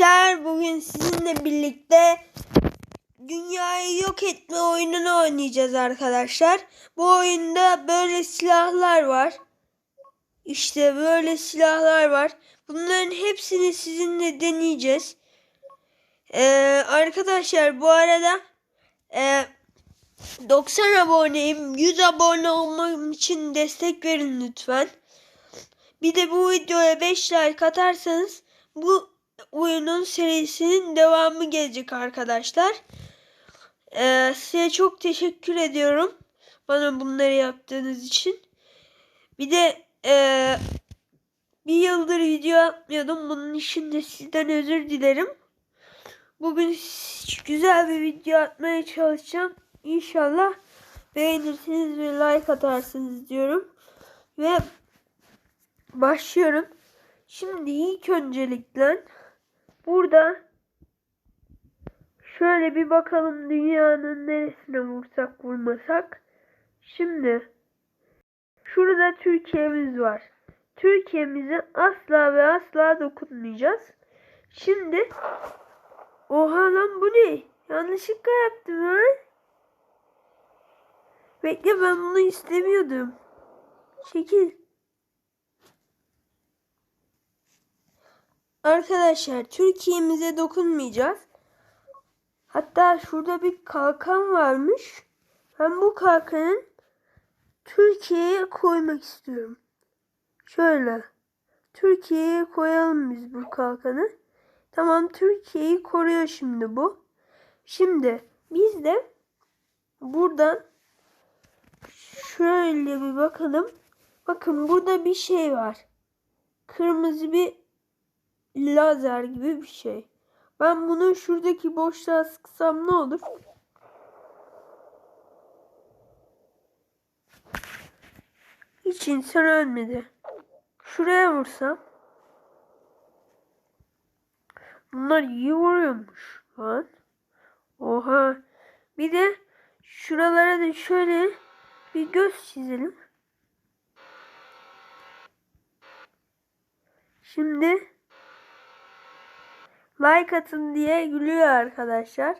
arkadaşlar bugün sizinle birlikte dünyayı yok etme oyununu oynayacağız arkadaşlar. Bu oyunda böyle silahlar var. İşte böyle silahlar var. Bunların hepsini sizinle deneyeceğiz. Ee, arkadaşlar bu arada e, 90 aboneyim. 100 abone olmam için destek verin lütfen. Bir de bu videoya 5 like atarsanız bu oyunun serisinin devamı gelecek arkadaşlar. Ee, size çok teşekkür ediyorum. Bana bunları yaptığınız için. Bir de ee, bir yıldır video atmıyordum. Bunun için de sizden özür dilerim. Bugün güzel bir video atmaya çalışacağım. İnşallah beğenirsiniz ve like atarsınız diyorum. Ve başlıyorum. Şimdi ilk öncelikle burada şöyle bir bakalım dünyanın neresine vursak vurmasak. Şimdi şurada Türkiye'miz var. Türkiye'mize asla ve asla dokunmayacağız. Şimdi oha lan bu ne? Yanlışlıkla yaptım ha. Bekle ben bunu istemiyordum. Çekil. Arkadaşlar Türkiye'mize dokunmayacağız. Hatta şurada bir kalkan varmış. Ben bu kalkanın Türkiye'ye koymak istiyorum. Şöyle. Türkiye'ye koyalım biz bu kalkanı. Tamam Türkiye'yi koruyor şimdi bu. Şimdi biz de buradan şöyle bir bakalım. Bakın burada bir şey var. Kırmızı bir lazer gibi bir şey. Ben bunu şuradaki boşluğa sıksam ne olur? Hiç insan ölmedi. Şuraya vursam. Bunlar iyi vuruyormuş lan. Oha. Bir de şuralara da şöyle bir göz çizelim. Şimdi like atın diye gülüyor arkadaşlar.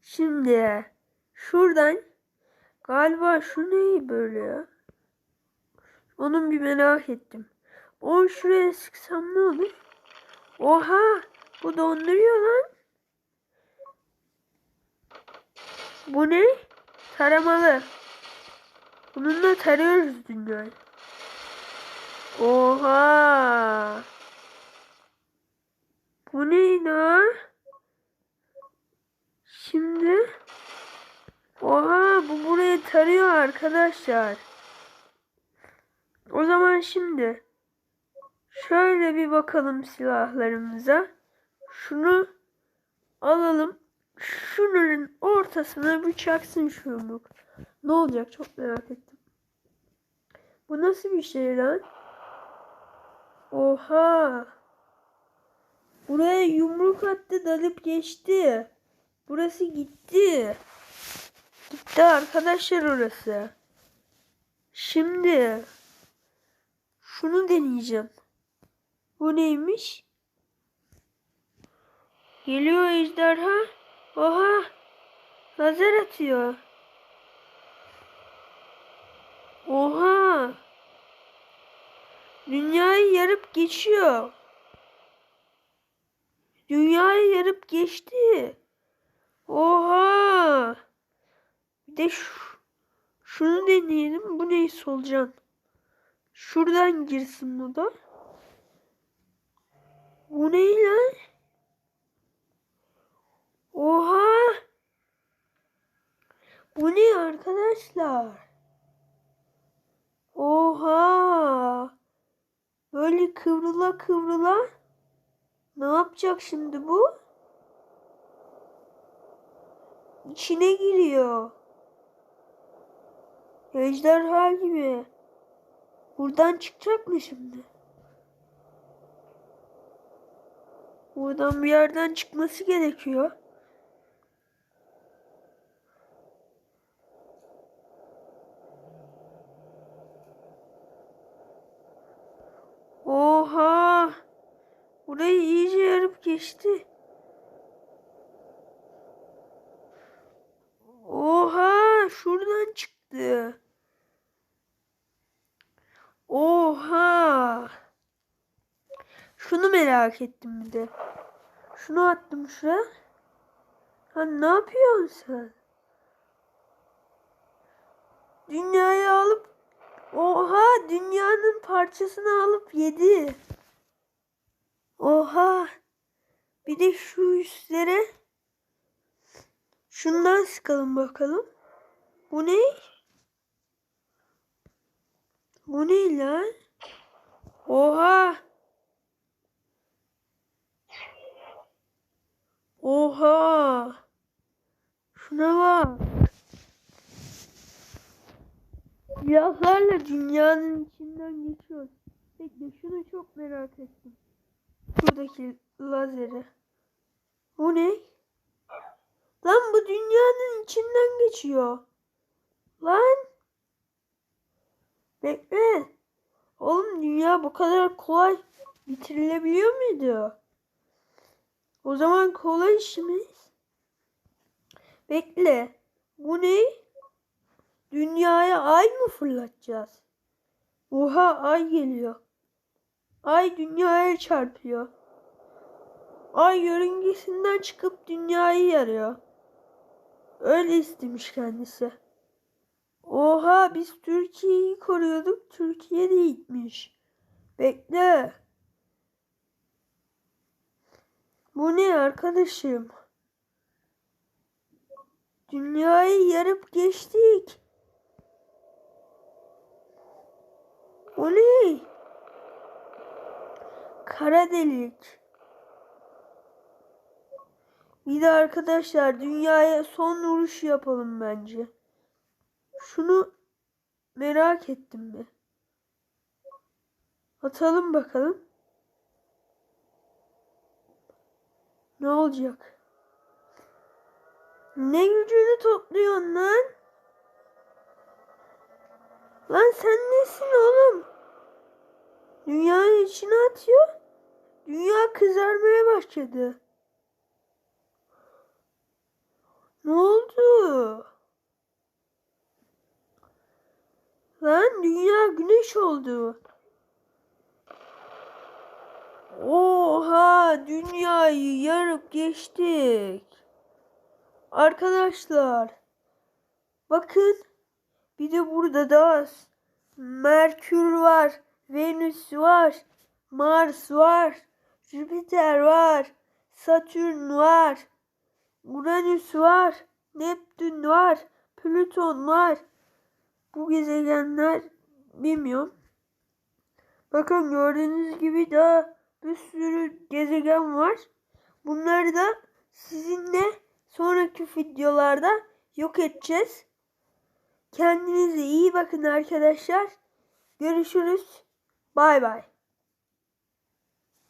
Şimdi şuradan galiba şu ne böyle ya? Onun bir merak ettim. O şuraya sıksam ne olur? Oha! Bu donduruyor lan. Bu ne? Taramalı. Bununla tarıyoruz dünyayı. Oha! Bu ne lan? Şimdi Oha bu burayı tarıyor arkadaşlar. O zaman şimdi şöyle bir bakalım silahlarımıza. Şunu alalım. Şunun ortasına bıçaksın şu yumruk. Ne olacak çok merak ettim. Bu nasıl bir şey lan? Oha. Buraya yumruk attı dalıp geçti. Burası gitti. Gitti arkadaşlar orası. Şimdi şunu deneyeceğim. Bu neymiş? Geliyor ejderha. Oha! Lazer atıyor. Oha! Dünyayı yarıp geçiyor. Dünyayı yarıp geçti. Oha! Bir de şu, şunu deneyelim. Bu ne solucan? Şuradan girsin bu da. Bu ne lan? Oha! Bu ne arkadaşlar? Oha! Böyle kıvrıla kıvrıla ne yapacak şimdi bu? İçine giriyor. Ejderha gibi. Buradan çıkacak mı şimdi? Buradan bir yerden çıkması gerekiyor. Oha! Burayı iyice yarıp geçti. Oha şuradan çıktı. Oha. Şunu merak ettim bir de. Şunu attım şuraya. Ha ne yapıyorsun sen? Dünyayı alıp Oha dünyanın parçasını alıp yedi. Oha. Bir de şu üstlere şundan sıkalım bakalım. Bu ne? Bu ne lan? Oha. Oha. Şuna bak. Silahlarla dünyanın içinden geçiyor. Bekle şunu çok merak ettim. Buradaki lazeri. Bu ne? Lan bu dünyanın içinden geçiyor. Lan. Bekle. Oğlum dünya bu kadar kolay bitirilebiliyor muydu? O zaman kolay işimiz. Bekle. Bu ne? Dünyaya ay mı fırlatacağız? Oha ay geliyor. Ay dünyaya çarpıyor. Ay yörüngesinden çıkıp dünyayı yarıyor. Öyle istemiş kendisi. Oha biz Türkiye'yi koruyorduk. Türkiye de gitmiş. Bekle. Bu ne arkadaşım? Dünyayı yarıp geçtik. O ne? Kara delik. Bir de arkadaşlar dünyaya son vuruş yapalım bence. Şunu merak ettim mi? Atalım bakalım. Ne olacak? Ne gücünü topluyorsun lan? Lan sen nesin oğlum? Dünyanın içine atıyor. Dünya kızarmaya başladı. Ne oldu? Lan dünya güneş oldu. Oha dünyayı yarıp geçtik. Arkadaşlar bakın bir de burada da Merkür var, Venüs var, Mars var, Jüpiter var, Satürn var, Uranüs var, Neptün var, Plüton var. Bu gezegenler bilmiyorum. Bakın gördüğünüz gibi daha bir sürü gezegen var. Bunları da sizinle sonraki videolarda yok edeceğiz. Kendinize iyi bakın arkadaşlar. Görüşürüz. Bay bay.